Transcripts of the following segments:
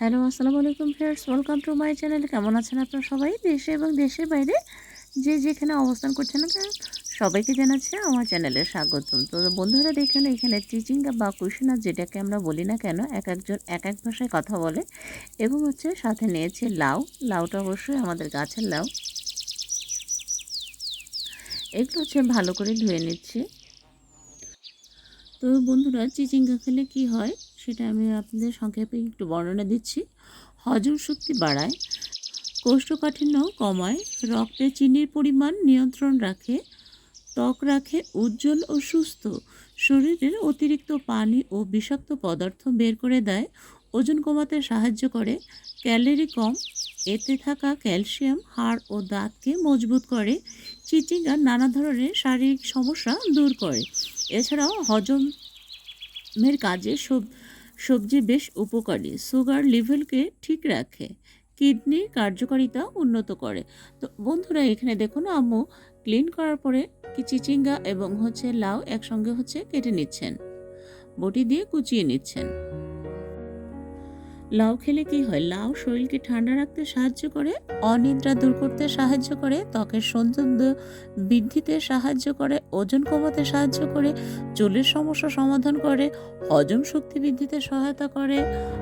Hello, আসসালামু আলাইকুম friends welcome to my channel কেমন আছেন আপনারা সবাই? দেশে এবং দেশের বাইরে যে যেখানে অবস্থান করছেন সবাইকে জানাচ্ছি আমার চ্যানেলে স্বাগতম। তো বন্ধুরা, দেখেন, এখানে চিচিঙ্গা বা কুশিনা যেটাকে আমরা বলি না কেন, এক একজন, এক এক ভাষায় কথা বলে এবং হচ্ছে সাথে নিয়েছি লাউ। লাউটা অবশ্যই আমাদের গাছের লাউ। এগুলো হচ্ছে ভালো করে ধুয়ে নিচ্ছি। তো বন্ধুরা, চিচিঙ্গা খেলে কি হয় সেটা আমি আপনাদের সংক্ষেপে একটু বর্ণনা দিচ্ছি। হজম শক্তি বাড়ায়, কোষ্ঠকাঠিন্য কমায়, রক্তে চিনির পরিমাণ নিয়ন্ত্রণ রাখে, ত্বক রাখে, উজ্জ্বল ও সুস্থ, শরীরের অতিরিক্ত পানি ও বিষাক্ত পদার্থ বের করে দেয়, ওজন কমাতে সাহায্য করে, ক্যালোরি কম, এতে থাকা ক্যালসিয়াম, হাড় ও দাঁতকে মজবুত করে চিচিঙ্গা নানা ধরনের শারীরিক সমস্যা দূর করে। এছাড়াও হজমের কাজে সব সবজি বেশ উপকারী। সুগার লেভেলকে ঠিক রাখে। কিডনি কার্যকারিতা উন্নত করে। তো বন্ধুরা, এখানে দেখুন আম্মু ক্লিন করার পরে কি চিচিঙ্গা এবং হচ্ছে লাউ একসঙ্গে হচ্ছে কেটে নিচ্ছেন। বটি দিয়ে কুচিয়ে নিচ্ছেন। লাউ খেলে কি হয়? লাউ শরীরকে ঠান্ডা রাখতে সাহায্য করে, অনিদ্রা দূর করতে সাহায্য করে, ত্বকের সৌন্দর্য বৃদ্ধিতে সাহায্য করে, ওজন কমাতে সাহায্য করে, চুলের সমস্যা সমাধান করে, হজম শক্তি বৃদ্ধিতে সহায়তা করে,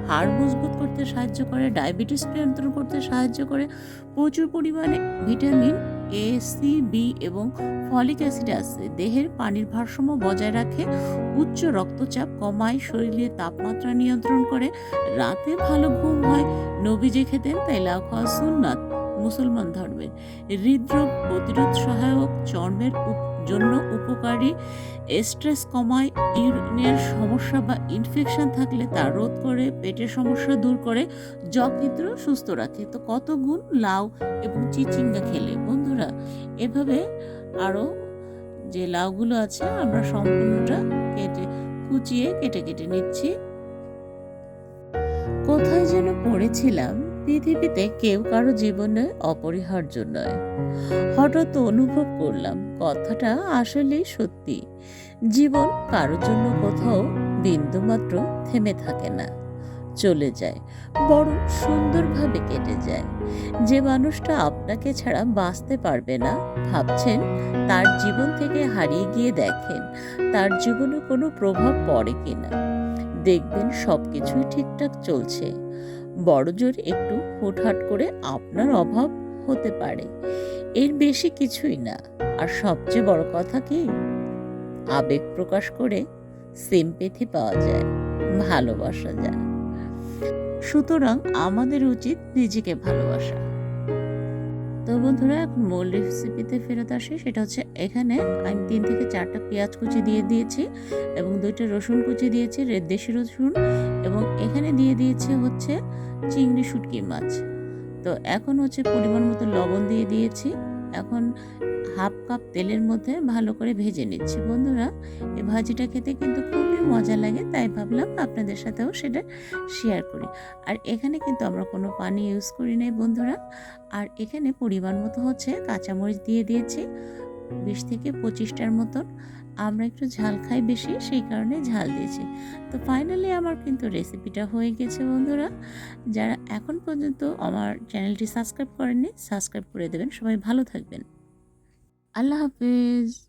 হাড় মজবুত করতে সাহায্য করে, ডায়াবেটিস নিয়ন্ত্রণ করতে সাহায্য করে, প্রচুর পরিমাণে ভিটামিন এ বি এবং ফলিক অ্যাসিড আছে। দেহের পানির ভারসাম্য বজায় রাখে, উচ্চ রক্তচাপ কমায়, শরীরের তাপমাত্রা নিয়ন্ত্রণ করে, রাতে ভালো ঘুম হয়। নবীজি খেতেন, তাই লাউ খাওয়া সুন্নাত মুসলমান ধর্মের। হৃদরোগ প্রতিরোধ সহায়ক, চর্মের জন্য উপকারী, স্ট্রেস কমায়, ইউরিনের সমস্যা বা ইনফেকশন থাকলে তা রোধ করে, পেটের সমস্যা দূর করে যকৃত্র সুস্থ রাখে। তো কত গুণ লাউ এবং চিচিঙ্গা খেলে? বন্ধুরা, এভাবে আরও যে লাউগুলো আছে, আমরা সম্পূর্ণটা কেটে, কুচিয়ে কেটে কেটে নিচ্ছি। কোথায় যেন পড়েছিলাম, পৃথিবীতে কেউ কারও জীবনে অপরিহার্য নয়। হঠাৎ অনুভব করলাম, কথাটা আসলেই সত্যি। জীবন কারোর জন্য কোথাও বিন্দুমাত্র থেমে থাকে না। চলে যায় বড় সুন্দরভাবে কেটে যায়। যে মানুষটা আপনাকে ছাড়া বাঁচতে পারবে না, ভাবছেন তার জীবন থেকে হারিয়ে গিয়ে দেখেন তার জীবনে কোনো প্রভাব পড়ে কিনা। দেখবেন সব কিছুই ঠিকঠাক চলছে। বড় জোর একটু হুটহাট করে আপনার অভাব হতে পারে। এর বেশি কিছুই না। আর সবচেয়ে বড় কথা কি? আবেগ প্রকাশ করে সিম্পেথি পাওয়া যায়, ভালোবাসা যায়। সুতরাং আমাদের উচিত নিজেকে ভালোবাসা। তো বন্ধুরা মূল রেসিপিতে ফেরত আসি। সেটা হচ্ছে এখানে আমি তিন থেকে চারটা পেঁয়াজ কুচি দিয়ে দিয়েছি এবং দুইটা রসুন কুচি দিয়েছি রেড দেশি রসুন এবং এখানে দিয়ে দিয়েছি হচ্ছে চিংড়ি শুটকি মাছ। তো এখন হচ্ছে পরিমাণ মতো লবণ দিয়ে দিয়েছি। এখন হাফ কাপ তেলের মধ্যে ভালো করে ভেজে নিচ্ছি। বন্ধুরা, এই ভাজিটা খেতে কিন্তু খুবই মজা লাগে, তাই ভাবলাম আপনাদের সাথেও সেটা শেয়ার করি। আর এখানে কিন্তু আমরা কোনো পানি ইউজ করি নাই বন্ধুরা। আর এখানে পরিমাণ মতো হচ্ছে কাঁচামরিচ দিয়ে দিয়েছি, বিশ থেকে পঁচিশটার মতন। আমরা একটু ঝাল খাই বেশি, সেই কারণে ঝাল দিয়েছি। তো ফাইনালি আমার কিন্তু রেসিপিটা হয়ে গেছে বন্ধুরা। যারা এখন পর্যন্ত আমার চ্যানেলটি সাবস্ক্রাইব করেননি সাবস্ক্রাইব করে দেবেন। সবাই ভালো থাকবেন। আল্লাহ হাফেজ।